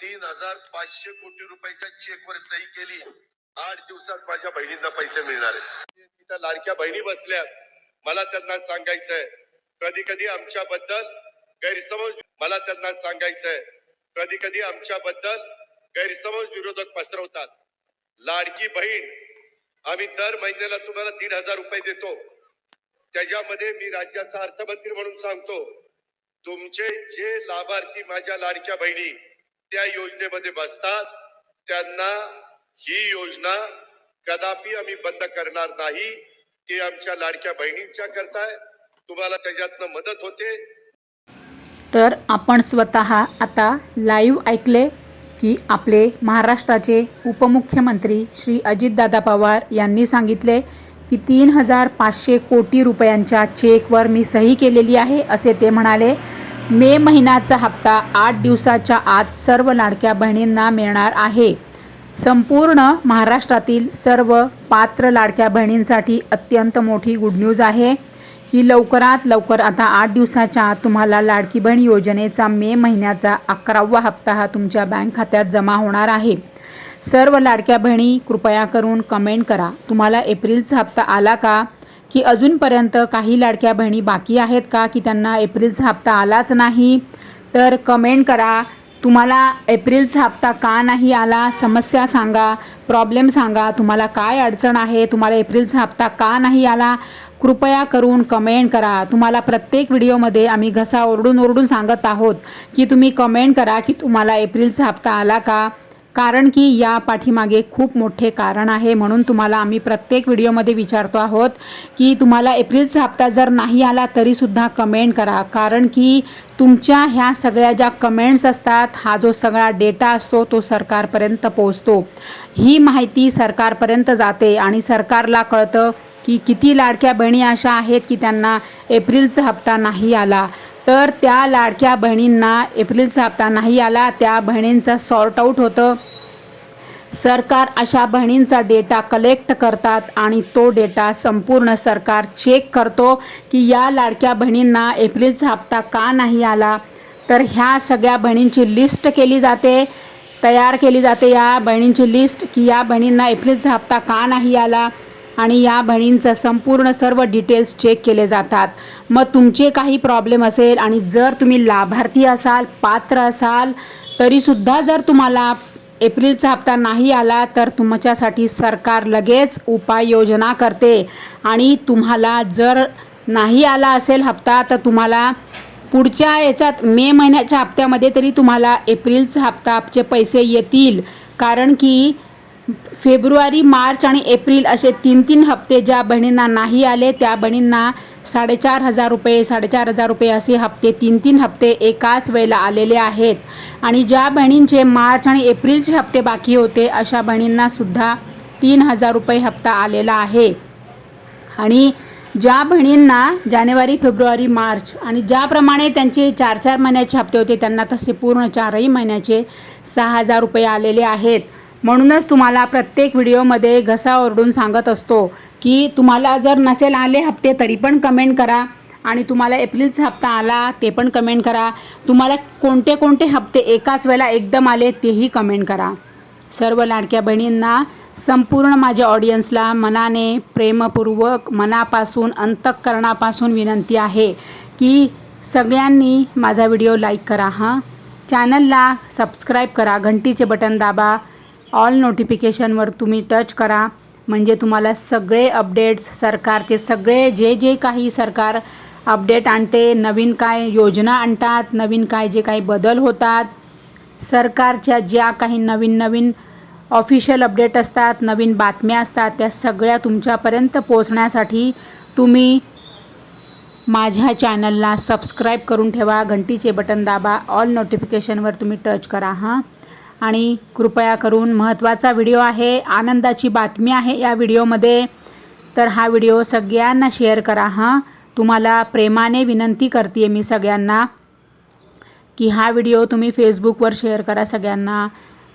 तीन हजार पाचशे कोटी रुपयाच्या चेकवर सही केली. आठ दिवसात माझ्या बहिणींना पैसे मिळणार आहेत. तिथं लाडक्या बहिणी बसल्या. मला त्यांना सांगायचंय कधी कधी आमच्याबद्दल गैरसमज मला त्यांना सांगायचंय. कधी कधी आमच्याबद्दल गैरसमज विरोधक पसरवतात. लाडकी बहीण आम्ही दर महिन्याला तुम्हाला दीड हजार रुपये देतो. त्याच्यामध्ये मी राज्याचा अर्थमंत्री म्हणून सांगतो. तुमचे जे लाभार्थी माझ्या लाडक्या बहिणी त्या योजनेमध्ये बसतात. त्यांना ही योजना कदापि आम्ही बंद करणार नाही. ते आमच्या लाडक्या बहिणींच्या करताय. तुम्हाला त्याच्यातनं मदत होते. तर आपण स्वतः आता लाईव्ह ऐकले की आपले महाराष्ट्राचे उपमुख्यमंत्री श्री अजितदादा पवार यांनी सांगितले की तीन हजार पाचशे कोटी रुपयांच्या चेकवर मी सही केलेली आहे असे ते म्हणाले. मे महिन्याचा हप्ता आठ दिवसाच्या आत सर्व लाडक्या बहिणींना मिळणार आहे. संपूर्ण महाराष्ट्रातील सर्व पात्र लाडक्या बहिणींसाठी अत्यंत मोठी गुड न्यूज आहे. की लवकरात लवकर आता आठ दिवसाच्या आत तुम्हाला लाडकी बहीण योजनेचा मे महिन्याचा अकरावा हप्ता हा तुमच्या बँक खात्यात जमा होणार आहे. सर्व लाडक्या बहिणी कृपया करून कमेंट करा. तुम्हाला एप्रिलचा हप्ता आला का? की अजूनपर्यंत काही लाडक्या बहिणी बाकी आहेत का की त्यांना एप्रिलचा हप्ता आलाच नाही? तर कमेंट करा. तुम्हाला एप्रिलचा हप्ता का नाही आला? समस्या सांगा. प्रॉब्लेम सांगा. तुम्हाला काय अडचण आहे? तुम्हाला एप्रिलचा हप्ता का नाही आला? कृपया करून कमेंट करा. तुम्हाला प्रत्येक व्हिडिओमध्ये आम्ही घसा ओरडून ओरडून सांगत आहोत की तुम्ही कमेंट करा की तुम्हाला एप्रिलचा हप्ता आला का? कारण की या पाठीमागे खूप मोठे कारण आहे म्हणून तुम्हाला आम्ही प्रत्येक व्हिडिओमध्ये विचारतो आहोत की तुम्हाला एप्रिलचा हप्ता जर नाही आला तरीसुद्धा कमेंट करा. कारण की तुमच्या ह्या सगळ्या ज्या कमेंट्स असतात हा जो सगळा डेटा असतो तो सरकारपर्यंत पोहोचतो. ही माहिती सरकारपर्यंत जाते आणि सरकारला कळतं की किती लाडक्या बहिणी अशा आहेत की त्यांना एप्रिलचा हप्ता नाही आला. तर त्या लाडक्या बहिणींना एप्रिलचा हप्ता नाही आला. त्या बहिणींचं सॉर्ट आऊट होतं. सरकार अशा बहिणींचा डेटा कलेक्ट करतात आणि तो डेटा संपूर्ण सरकार चेक करतो की या लाडक्या बहिणींना एप्रिलचा हप्ता का नाही आला. तर ह्या सगळ्या बहिणींची लिस्ट केली जाते. तयार केली जाते या बहिणींची लिस्ट की या बहिणींना एप्रिलचा हप्ता का नाही आला. आणि या बहिणींचं संपूर्ण सर्व डिटेल्स चेक केले जातात. मग तुमचे काही प्रॉब्लेम असेल आणि जर तुम्ही लाभार्थी असाल पात्र असाल तरीसुद्धा जर तुम्हाला एप्रिलचा हप्ता नाही आला तर तुमच्यासाठी सरकार लगेच उपाययोजना करते. आणि तुम्हाला जर नाही आला असेल हप्ता तर तुम्हाला पुढच्या याच्यात मे महिन्याच्या हप्त्यामध्ये तरी तुम्हाला एप्रिलचा हप्ताचे पैसे येतील. कारण की फेब्रुवारी मार्च आणि एप्रिल असे तीन तीन हप्ते ज्या बहिणींना नाही आले त्या बहिणींना साडेचार हजार रुपये साडेचार हजार रुपये असे हप्ते तीन तीन हप्ते एकाच वेळेला आलेले आहेत. आणि ज्या बहिणींचे मार्च आणि एप्रिलचे हप्ते बाकी होते अशा बहिणींना सुद्धा तीन हजार रुपये हप्ता आलेला आहे. आणि ज्या बहिणींना जानेवारी फेब्रुवारी मार्च आणि ज्याप्रमाणे त्यांचे चार चार महिन्याचे हप्ते होते त्यांना तसे पूर्ण चारही महिन्याचे सहा हजार रुपये आलेले आहेत. म्हणूनच तुम्हाला प्रत्येक व्हिडिओमध्ये घसा ओरडून सांगत असतो की तुम्हाला जर नसेल आले हप्ते तरी पण कमेंट करा आणि तुम्हाला एप्रिलचा हप्ता आला ते पण कमेंट करा. तुम्हाला कोणते कोणते हप्ते एकाच वेळेला एकदम आले तेही कमेंट करा. सर्व लाडक्या बहिणींना संपूर्ण माझ्या ऑडियन्सला मनाने प्रेमपूर्वक मनापासून अंतःकरणापासून विनंती आहे की सगळ्यांनी माझा व्हिडिओ लाईक करा हां. चॅनलला सबस्क्राईब करा घंटीचे बटन दाबा. ऑल नोटिफिकेशनवर तुम्ही टच करा. म्हणजे तुम्हाला सगळे अपडेट्स सरकारचे सगळे जे जे काही सरकार अपडेट आणते नवीन काय योजना आणतात नवीन काय जे काही बदल होतात सरकारच्या ज्या काही नवीन नवीन ऑफिशियल अपडेट असतात नवीन बातम्या असतात त्या सगळ्या तुमच्यापर्यंत पोचण्यासाठी तुम्ही माझ्या चॅनलला सबस्क्राईब करून ठेवा. घंटीचे बटन दाबा. ऑल नोटिफिकेशनवर तुम्ही टच करा हां. आणि कृपया करून महत्त्वाचा व्हिडिओ आहे आनंदाची बातमी आहे या व्हिडिओमध्ये. तर हा व्हिडिओ सगळ्यांना शेअर करा हां. तुम्हाला प्रेमाने विनंती करते मी सगळ्यांना की हा व्हिडिओ तुम्ही फेसबुकवर शेअर करा सगळ्यांना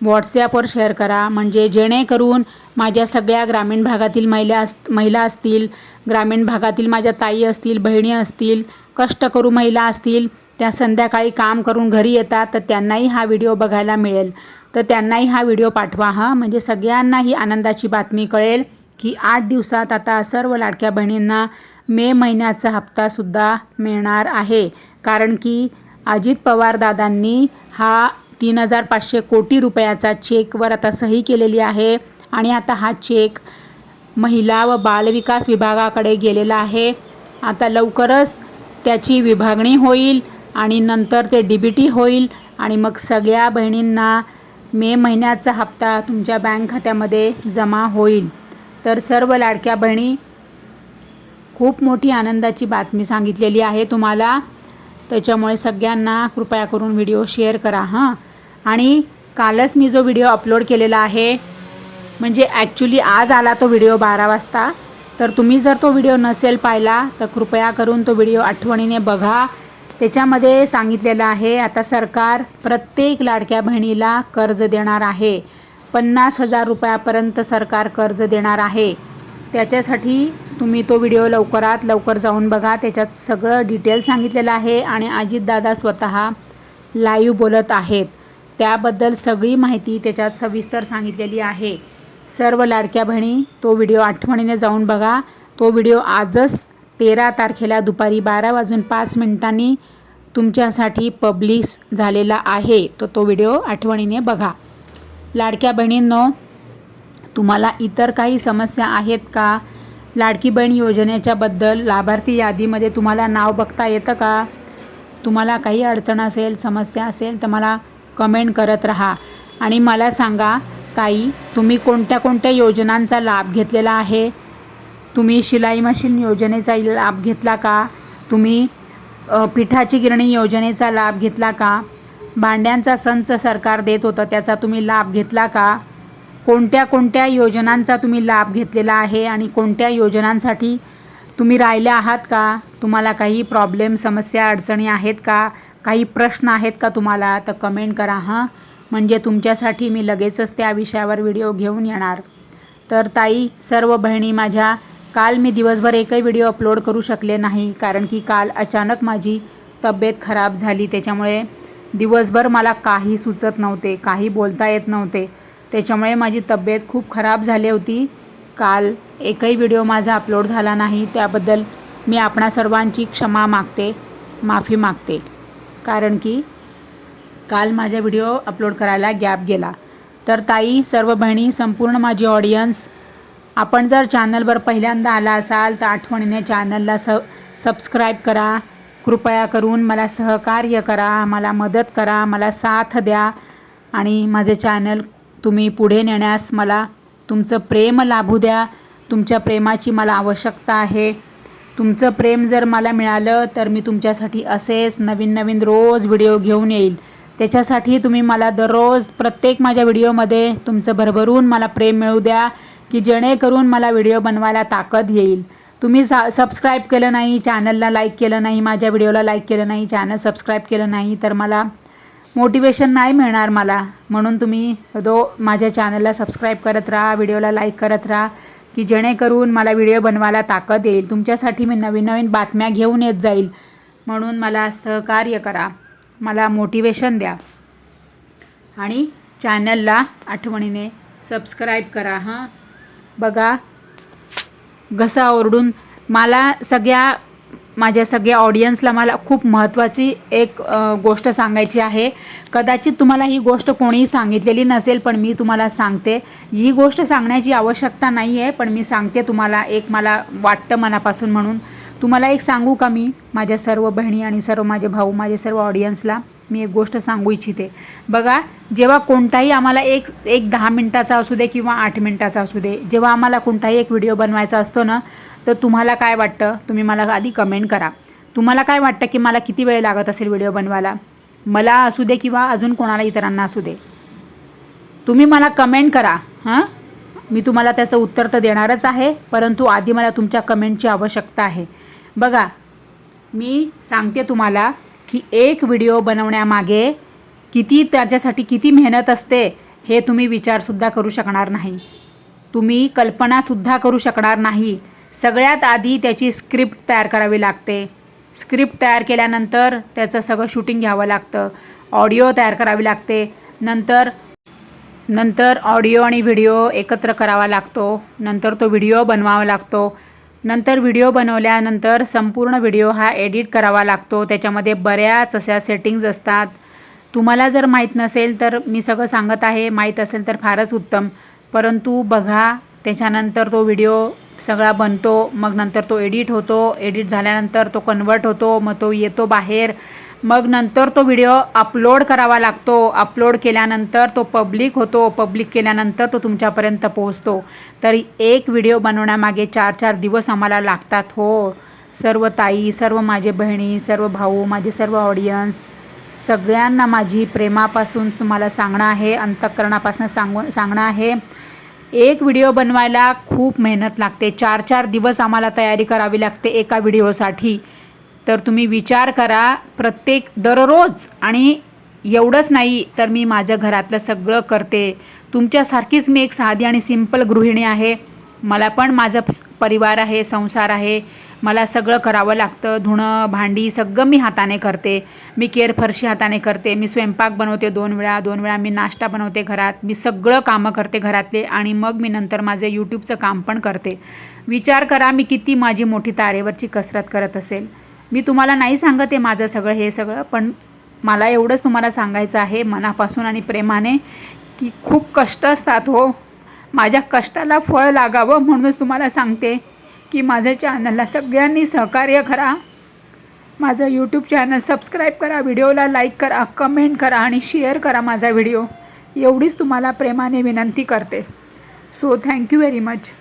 व्हॉट्सॲपवर शेअर करा. म्हणजे जेणेकरून माझ्या सगळ्या ग्रामीण भागातील महिला अस महिला असतील ग्रामीण भागातील माझ्या ताई असतील बहिणी असतील कष्ट करू महिला असतील त्या संध्याकाळी काम करून घरी येतात तर त्यांनाही हा व्हिडिओ बघायला मिळेल. तर त्यांनाही हा व्हिडिओ पाठवा हां. म्हणजे सगळ्यांनाही आनंदाची बातमी कळेल की आठ दिवसात आता सर्व लाडक्या बहिणींना मे महिन्याचा हप्तासुद्धा मिळणार आहे. कारण की अजित पवार दादांनी हा तीन हजार पाचशे कोटी रुपयाचा चेकवर आता सही केलेली आहे आणि आता हा चेक महिला व बालविकास विभागाकडे गेलेला आहे. आता लवकरच त्याची विभागणी होईल. आणि नंतर ते डी बी टी होईल आणि मग सगळ्या बहिणींना मे महिन्याचा हप्ता तुमच्या बँक खात्यामध्ये जमा होईल. तर सर्व लाडक्या बहिणी खूप मोठी आनंदाची बातमी सांगितलेली आहे तुम्हाला. त्याच्यामुळे सगळ्यांना कृपया करून व्हिडिओ शेअर करा हां. आणि कालच मी जो व्हिडिओ अपलोड केलेला आहे म्हणजे ॲक्च्युली आज आला तो व्हिडिओ बारा वाजता. तर तुम्ही जर तो व्हिडिओ नसेल पाहिला तर कृपया करून तो व्हिडिओ आठवणीने बघा. त्याच्यामध्ये सांगितलेलं आहे आता सरकार प्रत्येक लाडक्या बहिणीला कर्ज देणार आहे. पन्नास हजार रुपयापर्यंत सरकार कर्ज देणार आहे. त्याच्यासाठी तुम्ही तो व्हिडिओ लवकरात लवकर जाऊन बघा. त्याच्यात सगळं डिटेल सांगितलेलं आहे आणि अजितदादा स्वतः लाईव्ह बोलत आहेत. त्याबद्दल सगळी माहिती त्याच्यात सविस्तर सांगितलेली आहे. सर्व लाडक्या बहिणी तो व्हिडिओ आठवणीने जाऊन बघा. तो व्हिडिओ आजच तेरा तारखेला दुपारी बारा वाजून पाच मिनिटांनी तुमच्यासाठी पब्लिश झालेला आहे. तो तो व्हिडिओ आठवणीने बघा. लाडक्या बहिणींनो तुम्हाला इतर काही समस्या आहेत का? लाडकी बहीण योजनेच्याबद्दल लाभार्थी यादीमध्ये तुम्हाला नाव बघता येतं का? तुम्हाला काही अडचण असेल समस्या असेल तर मला कमेंट करत राहा. आणि मला सांगा ताई तुम्ही कोणत्या कोणत्या योजनांचा लाभ घेतलेला आहे? तुम्ही शिलाई मशीन योजनेचा लाभ घेतला का? तुम्ही पिठाची गिरणी योजनेचा लाभ घेतला का? भांड्यांचा संच सरकार देत होतं त्याचा तुम्ही लाभ घेतला का? कोणत्या कोणत्या योजनांचा तुम्ही लाभ घेतलेला आहे आणि कोणत्या योजनांसाठी तुम्ही राहिल्या आहात का? तुम्हाला काही प्रॉब्लेम समस्या अडचणी आहेत का? काही प्रश्न आहेत का तुम्हाला? तर कमेंट करा हां? म्हणजे तुमच्यासाठी मी लगेचच त्या विषयावर व्हिडिओ घेऊन येणार. तर ताई सर्व बहिणी माझ्या काल मी दिवसभर एकही व्हिडिओ अपलोड करू शकले नाही कारण की काल अचानक माझी तब्येत खराब झाली. त्याच्यामुळे दिवसभर मला काही सुचत नव्हते काही बोलता येत नव्हते. त्याच्यामुळे माझी तब्येत खूप खराब झाली होती. काल एकही व्हिडिओ माझा अपलोड झाला नाही. त्याबद्दल मी आपणा सर्वांची क्षमा मागते माफी मागते. कारण की काल माझा व्हिडिओ अपलोड करायला गॅप गेला. तर ताई सर्व बहिणी संपूर्ण माझी ऑडियन्स आपण जर चॅनलवर पहिल्यांदा आला असाल तर आठवणीने चॅनलला स सबस्क्राईब करा. कृपया करून मला सहकार्य करा. मला मदत करा. मला साथ द्या. आणि माझे चॅनल तुम्ही पुढे नेण्यास मला तुमचं प्रेम लाभू द्या. तुमच्या प्रेमाची मला आवश्यकता आहे. तुमचं प्रेम जर मला मिळालं तर मी तुमच्यासाठी असेच नवीन नवीन रोज व्हिडिओ घेऊन येईल. त्याच्यासाठी तुम्ही मला दररोज प्रत्येक माझ्या व्हिडिओमध्ये तुमचं भरभरून मला प्रेम मिळू द्या. की जेणेकरून मला व्हिडिओ बनवायला ताकद येईल. तुम्ही सा सबस्क्राईब केलं नाही चॅनलला लाईक केलं नाही माझ्या व्हिडिओला लाईक केलं नाही चॅनल सबस्क्राईब केलं नाही तर मला मोटिवेशन नाही मिळणार मला. म्हणून तुम्ही दो माझ्या चॅनलला सबस्क्राईब करत राहा व्हिडिओला लाईक करत राहा की जेणेकरून मला व्हिडिओ बनवायला ताकद येईल. तुमच्यासाठी मी नवीन नवीन बातम्या घेऊन येत जाईल. म्हणून मला सहकार्य करा. मला मोटिवेशन द्या. आणि चॅनलला आठवणीने सबस्क्राईब करा हां. बघा घसा ओरडून मला सगळ्या माझ्या सगळ्या ऑडियन्सला मला खूप महत्त्वाची एक गोष्ट सांगायची आहे. कदाचित तुम्हाला ही गोष्ट कोणीही सांगितलेली नसेल पण मी तुम्हाला सांगते. ही गोष्ट सांगण्याची आवश्यकता नाही आहे पण मी सांगते तुम्हाला एक मला वाटतं मनापासून म्हणून. तुम्हाला एक सांगू का मी माझ्या सर्व बहिणी आणि सर्व माझे भाऊ माझे सर्व ऑडियन्सला मी एक गोष्ट सांगू इच्छिते. बघा जेव्हा कोणताही आम्हाला एक एक दहा मिनटाचा असू दे किंवा आठ मिनटाचा असू दे जेव्हा आम्हाला कोणताही एक व्हिडिओ बनवायचा असतो ना तर तुम्हाला काय वाटतं? तुम्ही मला आधी कमेंट करा. तुम्हाला काय वाटतं की मला किती वेळ लागत असेल व्हिडिओ बनवायला? मला असू दे किंवा अजून कोणाला इतरांना असू दे. तुम्ही मला कमेंट करा हां? मी तुम्हाला त्याचं उत्तर तर देणारच आहे परंतु आधी मला तुमच्या कमेंटची आवश्यकता आहे. बघा मी सांगते तुम्हाला की एक व्हिडिओ बनवण्यामागे किती त्याच्यासाठी किती मेहनत असते हे तुम्ही विचारसुद्धा करू शकणार नाही. तुम्ही कल्पनासुद्धा करू शकणार नाही. सगळ्यात आधी त्याची स्क्रिप्ट तयार करावी लागते. स्क्रिप्ट तयार केल्यानंतर त्याचं सगळं शूटिंग घ्यावं लागतं. ऑडिओ तयार करावी लागते. नंतर नंतर ऑडिओ आणि व्हिडिओ एकत्र करावा लागतो. नंतर तो व्हिडिओ बनवावा लागतो. नंतर व्हिडिओ बनवल्यानंतर संपूर्ण व्हिडिओ हा एडिट करावा लागतो. त्याच्यामध्ये बऱ्याच अशा सेटिंग्ज असतात. तुम्हाला जर माहीत नसेल तर मी सगळं सांगत आहे. माहीत असेल तर फारच उत्तम. परंतु बघा त्याच्यानंतर तो व्हिडिओ सगळा बनतो मग नंतर तो एडिट होतो. एडिट झाल्यानंतर तो कन्वर्ट होतो मग तो येतो बाहेर. मग नंतर तो व्हिडिओ अपलोड करावा लागतो. अपलोड केल्यानंतर तो पब्लिक होतो. पब्लिक केल्यानंतर तो तुमच्यापर्यंत पोहोचतो. तर एक व्हिडिओ बनवण्यामागे चार चार दिवस आम्हाला लागतात. हो सर्व ताई सर्व माझे बहिणी सर्व भाऊ माझे सर्व ऑडियन्स सगळ्यांना माझी प्रेमापासून तुम्हाला सांगणं आहे अंतःकरणापासून सांगून सांगणं आहे. एक व्हिडिओ बनवायला खूप मेहनत लागते. चार चार दिवस आम्हाला तयारी करावी लागते एका व्हिडिओसाठी. तर तुम्ही विचार करा प्रत्येक दररोज आणि एवढंच नाही तर मी माझ्या घरातलं सगळं करते. तुमच्यासारखीच मी एक साधी आणि सिंपल गृहिणी आहे. मला पण माझं परिवार आहे संसार आहे. मला सगळं करावं लागतं. धुणं भांडी सगळं मी हाताने करते. मी केर फरशी हाताने करते. मी स्वयंपाक बनवते दोन वेळा दोन वेळा मी नाश्ता बनवते घरात. मी सगळं कामं करते घरातले आणि मग मी नंतर माझे यूट्यूबचं काम पण करते. विचार करा मी किती माझी मोठी तारेवरची कसरत करत असेल. मी तुम्हाला नाही सांगत आहे माझं सगळं हे सगळं पण मला एवढंच तुम्हाला सांगायचं आहे मनापासून आणि प्रेमाने की खूप कष्ट असतात हो. माझ्या कष्टाला फळ लागावं म्हणूनच तुम्हाला सांगते की माझ्या चॅनलला सगळ्यांनी सहकार्य करा. माझं यूट्यूब चॅनल सबस्क्राईब करा व्हिडिओला लाईक करा कमेंट करा आणि शेअर करा माझा व्हिडिओ. एवढीच तुम्हाला प्रेमाने विनंती करते. So thank you very much